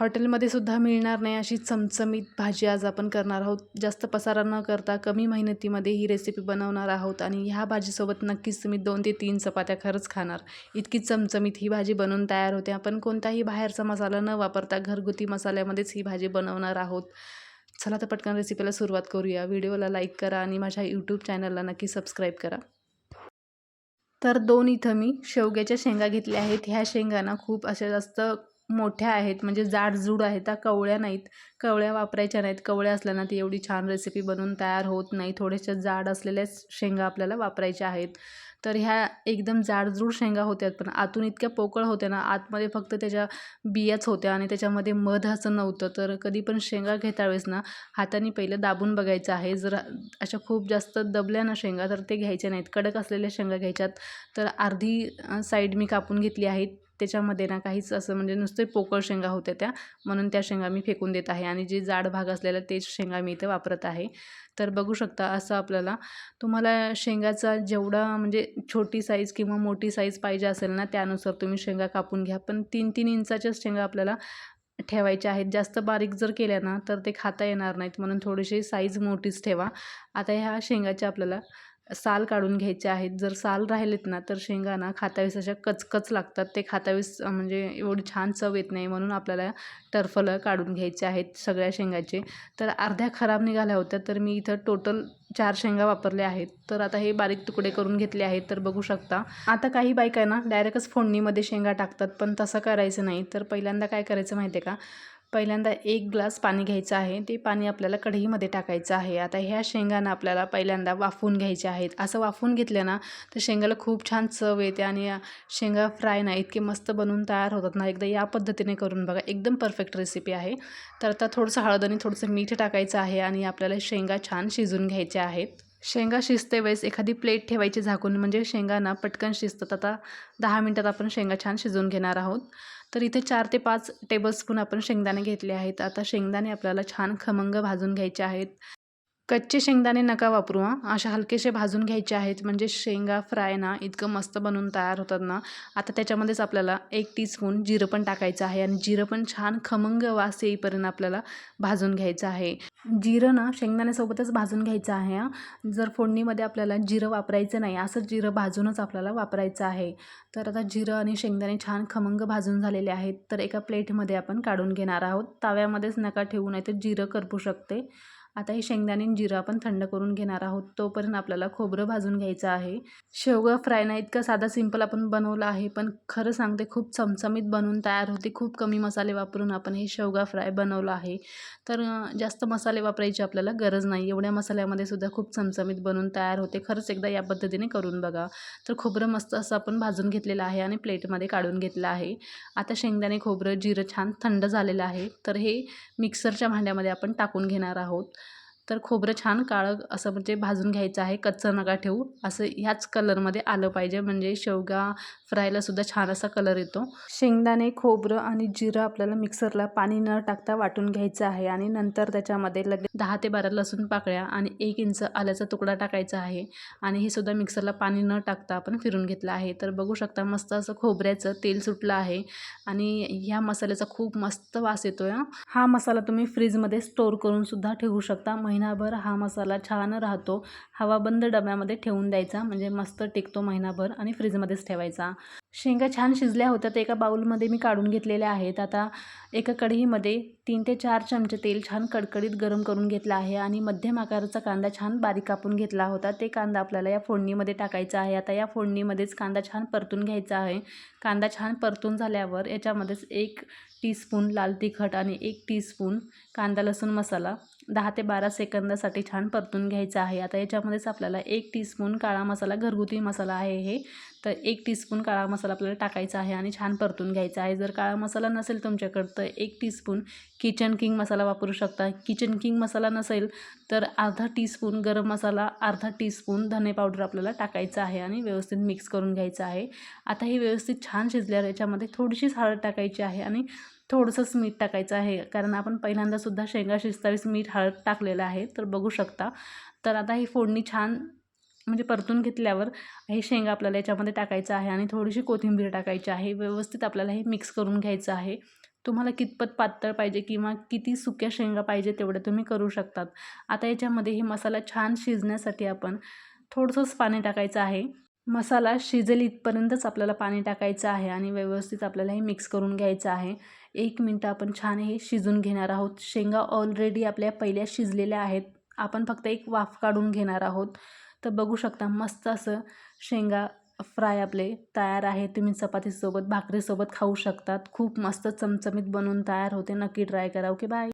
हॉटेलमध्ये सुद्धा मिळणार नाही अशी चमचमीत भाजी आज आपण करणार आहोत. जास्त पसारा न करता कमी मेहनतीमध्ये ही रेसिपी बनवणार आहोत आणि ह्या भाजीसोबत नक्कीच तुम्ही दोन ते तीन चपात्या खरंच खाणार. इतकी चमचमीत ही भाजी बनवून तयार होते. आपण कोणताही बाहेरचा मसाला न वापरता घरगुती मसाल्यामध्येच ही भाजी बनवणार आहोत. चला तर पटकन रेसिपीला सुरुवात करूया. व्हिडिओला लाईक करा आणि माझ्या यूट्यूब चॅनलला नक्की सबस्क्राईब करा. तर दोन इथं मी शेवग्याच्या शेंगा घेतल्या आहेत. ह्या शेंगांना खूप अशा जास्त मोठ्या आहेत म्हणजे जाडजूड आहेत त्या कवळ्या नाहीत कवळ्या वापरायच्या नाहीत कवळ्या असल्या ना ती एवढी छान रेसिपी बनवून तयार होत नाही. थोड्याशा जाड असलेल्याच शेंगा आपल्याला वापरायच्या आहेत. तर ह्या एकदम जाडजूड शेंगा होत्या पण आतून इतक्या पोकळ होत्या ना आतमध्ये फक्त त्याच्या बियाच होत्या आणि त्याच्यामध्ये मध असं नव्हतं. तर कधी पण शेंगा घेता वेळेस ना हाताने पहिलं दाबून बघायचं आहे. जर अशा खूप जास्त दबल्या ना शेंगा तर ते घ्यायच्या नाहीत. कडक असलेल्या शेंगा घ्यायच्यात. तर अर्धी साईड मी कापून घेतली आहेत त्याच्यामध्ये ना काहीच असं म्हणजे नुसते पोकळ शेंगा होत्या त्या. म्हणून त्या शेंगा मी फेकून देत आहे आणि जे जाड भाग असलेला तेच शेंगा मी इथे वापरत आहे. तर बघू शकता असं आपल्याला तुम्हाला शेंगाचा जेवढा म्हणजे छोटी साईज किंवा मोठी साईज पाहिजे असेल ना त्यानुसार तुम्ही शेंगा कापून घ्या. पण तीन तीन इंचाच्याच शेंगा आपल्याला ठेवायच्या आहेत. जास्त बारीक जर केल्या ना तर ते खाता येणार नाहीत. म्हणून थोडीशी साईज मोठीच ठेवा. आता ह्या शेंगाच्या आपल्याला साल काढून घ्यायचे आहेत. जर साल राहिलेत ना तर शेंगा ना खातावीस अशा कचकच लागतात. ते खातावीस म्हणजे एवढी छान चव येत नाही म्हणून आपल्याला टर्फलं काढून घ्यायचे आहेत सगळ्या शेंगाचे. तर अर्ध्या खराब निघाल्या होत्या तर मी इथं टोटल चार शेंगा वापरल्या आहेत. तर आता हे बारीक तुकडे करून घेतले आहेत तर बघू शकता. आता काही बायका ना डायरेक्टच फोडणीमध्ये शेंगा टाकतात पण तसं करायचं नाही. तर पहिल्यांदा काय करायचं माहिती आहे का? पहिल्यांदा एक ग्लास पाणी घ्यायचं आहे. ते पाणी आपल्याला कढईमध्ये टाकायचं आहे. आता ह्या शेंगांना आपल्याला पहिल्यांदा वाफवून घ्यायचे आहेत. असं वाफवून घेतलं ना तर शेंगाला खूप छान चव येते आणि शेंगा फ्राय ना इतके मस्त बनवून तयार होतात ना. एकदा या पद्धतीने करून बघा. एकदम परफेक्ट रेसिपी आहे. तर आता थोडंसं हळद आणि थोडंसं मीठ टाकायचं आहे आणि आपल्याला शेंगा छान शिजून घ्यायच्या आहेत. शेंगा शिजते वेळेस एखादी प्लेट ठेवायची झाकून म्हणजे शेंगांना पटकन शिजतात. आता दहा मिनटात आपण शेंगा छान शिजवून घेणार आहोत. तर इथे चार ते पाच टेबलस्पून आपण शेंगदाणे घेतले आहेत. आता शेंगदाणे आपल्याला छान खमंग भाजून घ्यायचे आहेत. कच्चे शेंगदाणे नका वापरू हां. अशा हलकेसे भाजून घ्यायचे आहेत. म्हणजे शेंगा फ्राय ना इतकं मस्त बनवून तयार होतात ना. आता त्याच्यामध्येच आपल्याला एक टीस्पून जिरं पण टाकायचं आहे. आणि जिरं पण छान खमंग वास येईपर्यंत आपल्याला भाजून घ्यायचं आहे. जिरं ना शेंगदाण्यासोबतच भाजून घ्यायचं आहे हां. जर फोडणीमध्ये आपल्याला जिरं वापरायचं नाही असं जिरं भाजूनच आपल्याला वापरायचं आहे. तर आता जिरं आणि शेंगदाणे छान खमंग भाजून झालेले आहेत तर एका प्लेटमध्ये आपण काढून घेणार आहोत. ताव्यामध्येच नका ठेवू नाही तर जिरं करपू शकते. आता हे शेंगदाणे जिरं आपण थंड करून घेणार आहोत तोपर्यंत आपल्याला खोबरं भाजून घ्यायचं आहे. शेवगा फ्राय ना इतका साधा सिंपल आपण बनवलं आहे पण खरं सांगते खूप चमचमीत बनवून तयार होते. खूप कमी मसाले वापरून आपण हे शेवगा फ्राय बनवलं आहे. तर जास्त मसाले वापरायची आपल्याला गरज नाही. एवढ्या मसाल्यामध्ये सुद्धा खूप चमचमीत बनवून तयार होते. खरंच एकदा या पद्धतीने करून बघा. तर खोबरं मस्त असं आपण भाजून घेतलेलं आहे आणि प्लेटमध्ये काढून घेतलं आहे. आता शेंगदाणे खोबरं जिरं छान थंड झालेलं आहे. तर हे मिक्सरच्या भांड्यामध्ये आपण टाकून घेणार आहोत. तर खोबरं छान काळं असं म्हणजे भाजून घ्यायचं आहे कच्चं नका ठेवू. असं ह्याच कलरमध्ये आलं पाहिजे. म्हणजे शेवगा फ्रायलासुद्धा छान असा कलर येतो. शेंगदाणे खोबरं आणि जिरं आपल्याला मिक्सरला पाणी न टाकता वाटून घ्यायचं आहे आणि नंतर त्याच्यामध्ये लगेच दहा ते बारा लसूण पाकळ्या आणि एक इंच आल्याचा तुकडा टाकायचा आहे आणि हे सुद्धा मिक्सरला पाणी न टाकता आपण फिरून घेतलं आहे. तर बघू शकता मस्त असं खोबऱ्याचं तेल सुटलं आहे आणि ह्या मसाल्याचा खूप मस्त वास येतो हा. मसाला तुम्ही फ्रीजमध्ये स्टोर करून सुद्धा ठेवू शकता. महिनाभर हा मसाला छान राहतो. हवाबंद डब्यामध्ये ठेवून द्यायचा म्हणजे मस्त टिकतो महिनाभर आणि फ्रीजमध्येच ठेवायचा. शेंगा छान शिजल्या होत्या तर एका बाऊलमध्ये मी काढून घेतलेल्या आहेत. आता एका कढईमध्ये तीन ते चार चमचे तेल छान कडकडीत गरम करून घेतलं आहे आणि मध्यम आकाराचा कांदा छान बारीक कापून घेतला होता. ते कांदा आपल्याला या फोडणीमध्ये टाकायचा आहे. आता या फोडणीमध्येच कांदा छान परतून घ्यायचा आहे. कांदा छान परतून झाल्यावर याच्यामध्येच एक टीस्पून लाल तिखट आणि एक टीस्पून कांदा लसूण मसाला दहा ते बारा सेकंदासाठी छान परतून घ्यायचं आहे. आता याच्यामध्येच आपल्याला एक टीस्पून काळा मसाला घरगुती मसाला आहे हे. तर एक टीस्पून काळा मसाला आपल्याला टाकायचा आहे आणि छान परतून घ्यायचा आहे. जर काळा मसाला नसेल तुमच्याकडं तर एक टीस्पून किचन किंग मसाला वापरू शकता. किचन किंग मसाला नसेल तर अर्धा टीस्पून गरम मसाला अर्धा टीस्पून धने पावडर आपल्याला टाकायचा आहे आणि व्यवस्थित मिक्स करून घ्यायचं आहे. आता हे व्यवस्थित छान शिजल्यावर याच्यामध्ये थोडीशीच हळद टाकायची आहे आणि थोडंसंच मीठ टाकायचं आहे. कारण आपण पहिल्यांदासुद्धा शेंगा शिजतावीस मीठ हळद टाकलेलं आहे तर बघू शकता. तर आता ही फोडणी छान म्हणजे परतून घेतल्यावर हे शेंगा आपल्याला याच्यामध्ये टाकायचं आहे आणि थोडीशी कोथिंबीर टाकायची आहे. व्यवस्थित आपल्याला हे मिक्स करून घ्यायचं आहे. तुम्हाला कितपत पातळ पाहिजे किंवा किती सुक्या शेंगा पाहिजे तेवढ्या तुम्ही करू शकतात. आता याच्यामध्ये हे मसाला छान शिजण्यासाठी आपण थोडंसंच पाणी टाकायचं आहे. मसाला शिजेल इथपर्यंतच आपल्याला पाणी टाकायचं आहे आणि व्यवस्थित आपल्याला हे मिक्स करून घ्यायचं आहे. एक मिनटं आपण छान हे शिजून घेणार आहोत. शेंगा ऑलरेडी आपल्या पहिल्या शिजलेल्या आहेत. आपण फक्त एक वाफ काढून घेणार आहोत. तर बघू शकता मस्त असं शेंगा फ्राय आपले तयार आहे. तुम्ही चपातीसोबत भाकरीसोबत खाऊ शकतात. खूप मस्त चमचमीत बनवून तयार होते. नक्की ट्राय करा. Okay bye